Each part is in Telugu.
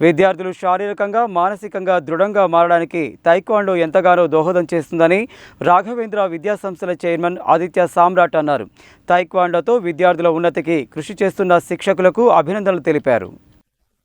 విద్యార్థులు శారీరకంగా మానసికంగా దృఢంగా మారడానికి తైక్వాండో ఎంతగానో దోహదం చేస్తుందని రాఘవేంద్ర విద్యాసంస్థల చైర్మన్ ఆదిత్య సామ్రాట్ అన్నారు. తైక్వాండోతో విద్యార్థుల ఉన్నతికి కృషి చేస్తున్న శిక్షకులకు అభినందనలు తెలిపారు.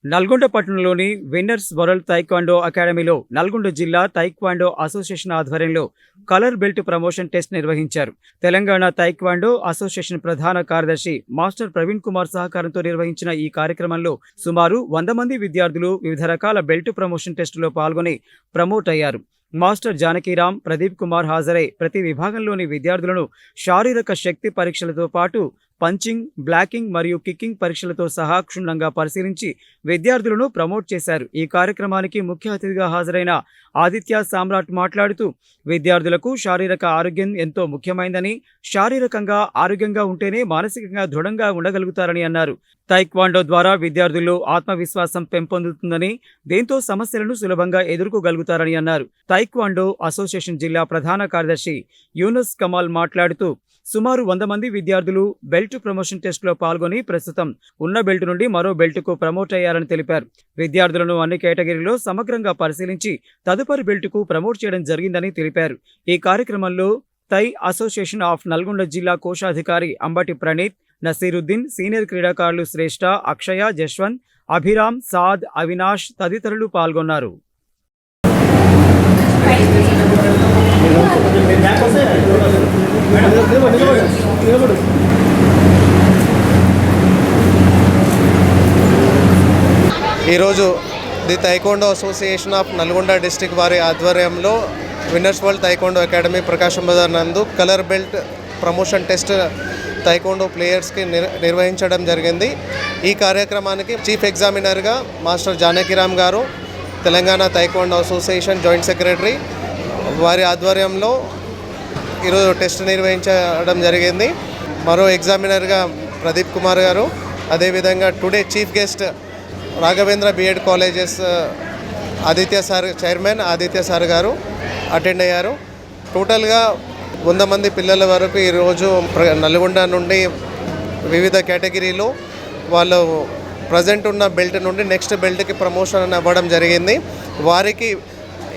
నల్గొండ పట్టణంలోని విన్నర్స్ వరల్డ్ తైక్వాండో అకాడమీలో నల్గొండ జిల్లా తైక్వాండో అసోసియేషన్ ఆధ్వర్యంలో కలర్ బెల్ట్ ప్రమోషన్ టెస్ట్ నిర్వహించారు. తెలంగాణ తైక్వాండో అసోసియేషన్ ప్రధాన కార్యదర్శి మాస్టర్ ప్రవీణ్ కుమార్ సహకారంతో నిర్వహించిన ఈ కార్యక్రమంలో సుమారు వంద మంది విద్యార్థులు వివిధ రకాల బెల్ట్ ప్రమోషన్ టెస్టులో పాల్గొని ప్రమోట్ అయ్యారు. మాస్టర్ జానకీరామ్ ప్రదీప్ కుమార్ హాజరై ప్రతి విభాగంలోని విద్యార్థులను శారీరక శక్తి పరీక్షలతో పాటు పంచింగ్ బ్లాకింగ్ మరియు కిక్కింగ్ పరీక్షలతో సహా క్షుణ్ణంగా పరిశీలించి విద్యార్థులను ప్రమోట్ చేశారు. ఈ కార్యక్రమానికి ముఖ్య అతిథిగా హాజరైన ఆదిత్య సామ్రాట్ మాట్లాడుతూ విద్యార్థులకు శారీరక ఆరోగ్యం ఎంతో ముఖ్యమైనదని శారీరకంగా ఆరోగ్యంగా ఉంటేనే మానసికంగా దృఢంగా ఉండగలుగుతారని అన్నారు. తైక్వాండో ద్వారా విద్యార్థుల్లో ఆత్మవిశ్వాసం పెంపొందుతుందని దీంతో సమస్యలను సులభంగా ఎదుర్కోగలుగుతారని అన్నారు. తైక్వాండో అసోసియేషన్ జిల్లా ప్రధాన కార్యదర్శి యూనస్ కమాల్ మాట్లాడుతూ సుమారు వంద మంది విద్యార్థులు బెల్ట్ ప్రమోషన్ టెస్టులో పాల్గొని ప్రస్తుతం ఉన్న బెల్ట్ నుండి మరో బెల్ట్కు ప్రమోట్ అయ్యారని తెలిపారు. విద్యార్థులను అన్ని కేటగిరీలో సమగ్రంగా పరిశీలించి తదుపరి బెల్ట్కు ప్రమోట్ చేయడం జరిగిందని తెలిపారు. ఈ కార్యక్రమంలో తై అసోసియేషన్ ఆఫ్ నల్గొండ జిల్లా కోశాధికారి అంబటి ప్రణీత్ నసీరుద్దీన్ సీనియర్ క్రీడాకారులు శ్రేష్ఠ అక్షయ జశ్వంత్ అభిరామ్ సాద్ అవినాష్ తదితరులు పాల్గొన్నారు. ఈరోజు the taekwondo association of Nalgonda district వారి ఆధ్వర్యంలో winners world taekwondo academy Prakasam Bazar నందు colour belt promotion test taekwondo ప్లేయర్స్కి నిర్ నిర్వహించడం జరిగింది. ఈ కార్యక్రమానికి chief ఎగ్జామినర్గా master Janakiram garu Telangana taekwondo association joint secretary వారి ఆధ్వర్యంలో ఈరోజు టెస్ట్ నిర్వహించడం జరిగింది. మరో ఎగ్జామినర్గా ప్రదీప్ కుమార్ గారు అదేవిధంగా today chief guest Raghavendra B Ed colleges Aditya sir chairman Aditya sir garu attend అయ్యారు. టోటల్గా వంద మంది పిల్లల వరకు ఈరోజు నల్గొండ నుండి వివిధ కేటగిరీలో వాళ్ళు ప్రజెంట్ ఉన్న బెల్ట్ నుండి నెక్స్ట్ బెల్ట్కి ప్రమోషన్ అవ్వడం జరిగింది. వారికి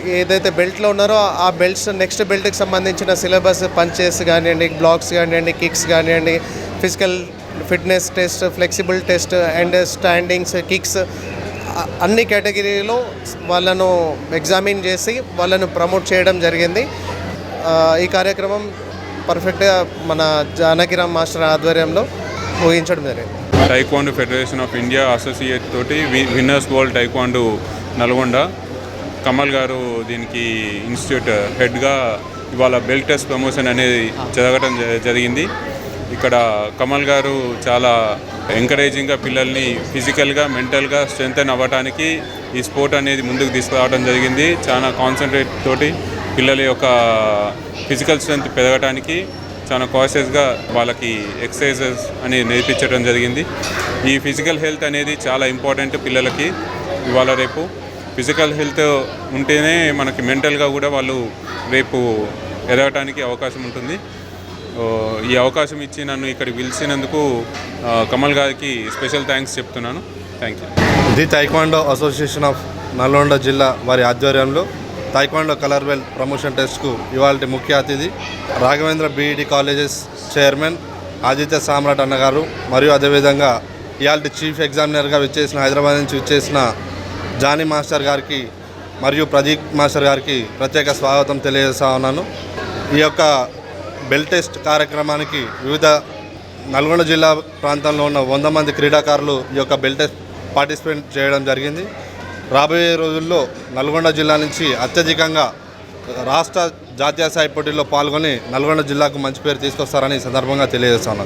ఏదైతే బెల్ట్లో ఉన్నారో ఆ బెల్ట్స్ నెక్స్ట్ బెల్ట్కి సంబంధించిన సిలబస్ పంచెస్ కానివ్వండి బ్లాక్స్ కానివ్వండి కిక్స్ కానివ్వండి physical fitness test flexible test and standings kicks అన్ని కేటగిరీలో వాళ్ళను ఎగ్జామిన్ చేసి వాళ్ళను ప్రమోట్ చేయడం జరిగింది. ఈ కార్యక్రమం పర్ఫెక్ట్గా మన జానకిరామ్ మాస్టర్ ఆధ్వర్యంలో ఊహించడం జరిగింది. Taekwondo federation of India associate తోటి వి- winners world taekwondo Nalgonda Kamal garu దీనికి ఇన్స్టిట్యూట్ హెడ్గా ఇవాళ బెల్ట్ టెస్ట్ ప్రమోషన్ అనేది జరగడం జ- జరిగింది. ఇక్కడ కమల్ గారు చాలా ఎంకరేజింగ్గా పిల్లల్ని ఫిజికల్గా మెంటల్గా స్ట్రెంగ్తన్ అవ్వడానికి ఈ స్పోర్ట్ అనేది ముందుకు తీసుకురావడం జరిగింది. చాలా కాన్సన్ట్రేట్ తోటి పిల్లల యొక్క ఫిజికల్ స్ట్రెంగ్త్ పెరగడానికి చాలా కాషియస్గా వాళ్ళకి ఎక్సర్సైజెస్ అనేది నేర్పించడం జరిగింది. ఈ ఫిజికల్ హెల్త్ అనేది చాలా ఇంపార్టెంట్ పిల్లలకి ఇవాళ రేపు. ఫిజికల్ హెల్త్ ఉంటేనే మనకి మెంటల్గా కూడా వాళ్ళు రేపు ఎదగటానికి అవకాశం ఉంటుంది. ఈ అవకాశం ఇచ్చి నన్ను ఇక్కడ పిలిచినందుకు కమల్ గారికి స్పెషల్ థ్యాంక్స్ చెప్తున్నాను. Thank you. The Taekwondo association of Nalgonda జిల్లా వారి ఆధ్వర్యంలో తైక్వాండో కలర్ వెల్ ప్రమోషన్ టెస్ట్కు ఇవాళ ముఖ్య అతిథి Raghavendra B Ed colleges chairman Aditya Samrat అన్నగారు మరియు అదేవిధంగా ఇవాళ చీఫ్ ఎగ్జామినర్గా విచ్చేసిన హైదరాబాద్ నుంచి విచ్చేసిన జానీ మాస్టర్ గారికి మరియు ప్రదీప్ మాస్టర్ గారికి ప్రత్యేక స్వాగతం తెలియజేస్తా ఉన్నాను. ఈ యొక్క బెల్ టెస్ట్ కార్యక్రమానికి వివిధ నల్గొండ జిల్లా ప్రాంతంలో ఉన్న వంద మంది క్రీడాకారులు ఈ యొక్క బెల్ టెస్ట్ పార్టిసిపేట్ చేయడం జరిగింది. రాబోయే రోజుల్లో నల్గొండ జిల్లా నుంచి అత్యధికంగా రాష్ట్ర జాతీయ స్థాయి పోటీల్లో పాల్గొని నల్గొండ జిల్లాకు మంచి పేరు తీసుకొస్తారని సందర్భంగా తెలియజేస్తున్నాను